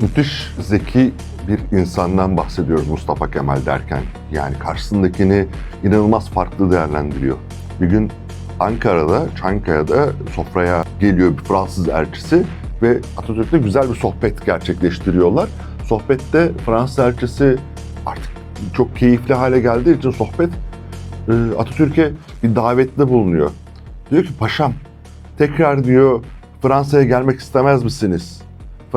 Müthiş zeki bir insandan bahsediyoruz Mustafa Kemal derken. Yani karşısındakini inanılmaz farklı değerlendiriyor. Bir gün Ankara'da, Çankaya'da sofraya geliyor bir Fransız elçisi ve Atatürk'le güzel bir sohbet gerçekleştiriyorlar. Sohbette Fransız elçisi artık çok keyifli hale geldiği için sohbet e, Atatürk'e bir davette bulunuyor. Diyor ki paşam tekrar diyor Fransa'ya gelmek istemez misiniz?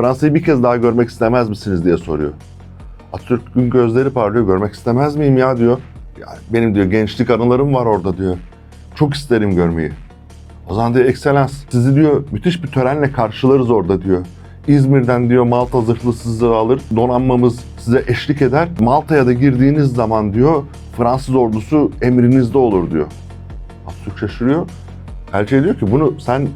Fransa'yı bir kez daha görmek istemez misiniz diye soruyor. Atatürk'ün gözleri parlıyor. Görmek istemez miyim ya diyor. Yani benim diyor gençlik anılarım var orada diyor. Çok isterim görmeyi. O zaman diyor ekselans sizi diyor müthiş bir törenle karşılarız orada diyor. İzmir'den diyor Malta zırhlı sizi alır. Donanmamız size eşlik eder. Malta'ya da girdiğiniz zaman diyor Fransız ordusu emrinizde olur diyor. Atatürk şaşırıyor. Elçi diyor ki bunu sen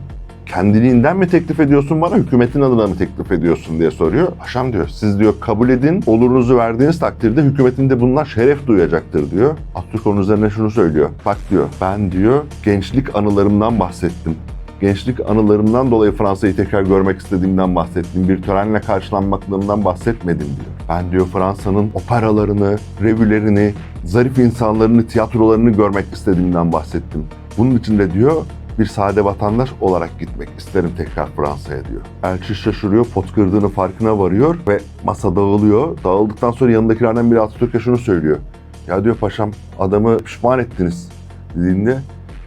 kendiliğinden mi teklif ediyorsun bana, hükümetin adına mı teklif ediyorsun diye soruyor. Paşam diyor, siz diyor kabul edin, olurunuzu verdiğiniz takdirde hükümetin de bundan şeref duyacaktır diyor. Atatürk onun üzerine şunu söylüyor. Bak diyor, ben diyor gençlik anılarımdan bahsettim. Gençlik anılarımdan dolayı Fransa'yı tekrar görmek istediğimden bahsettim. Bir törenle karşılanmaklarından bahsetmedim diyor. Ben diyor Fransa'nın operalarını, revülerini, zarif insanlarını, tiyatrolarını görmek istediğimden bahsettim. Bunun için de diyor bir sade vatandaş olarak gitmek isterim tekrar Fransa'ya diyor. Elçi şaşırıyor, pot kırdığını farkına varıyor ve masa dağılıyor. Dağıldıktan sonra yanındakilerden biri Atatürk'e şunu söylüyor. Ya diyor paşam adamı pişman ettiniz dediğinde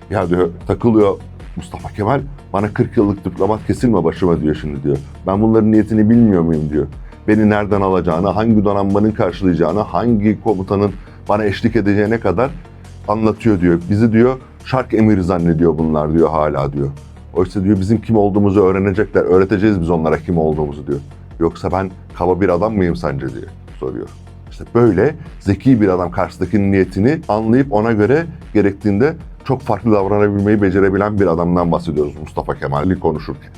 ya diyor takılıyor Mustafa Kemal bana 40 yıllık diplomat kesilme başıma diyor şimdi diyor. Ben bunların niyetini bilmiyor muyum diyor. Beni nereden alacağını, hangi donanmanın karşılayacağını, hangi komutanın bana eşlik edeceğine kadar anlatıyor diyor. Bizi diyor şark emiri zannediyor bunlar diyor hala diyor. Oysa diyor bizim kim olduğumuzu öğrenecekler. Öğreteceğiz biz onlara kim olduğumuzu diyor. Yoksa ben kaba bir adam mıyım sence diye soruyor. İşte böyle zeki bir adam karşısındakinin niyetini anlayıp ona göre gerektiğinde çok farklı davranabilmeyi becerebilen bir adamdan bahsediyoruz Mustafa Kemal'i konuşurken.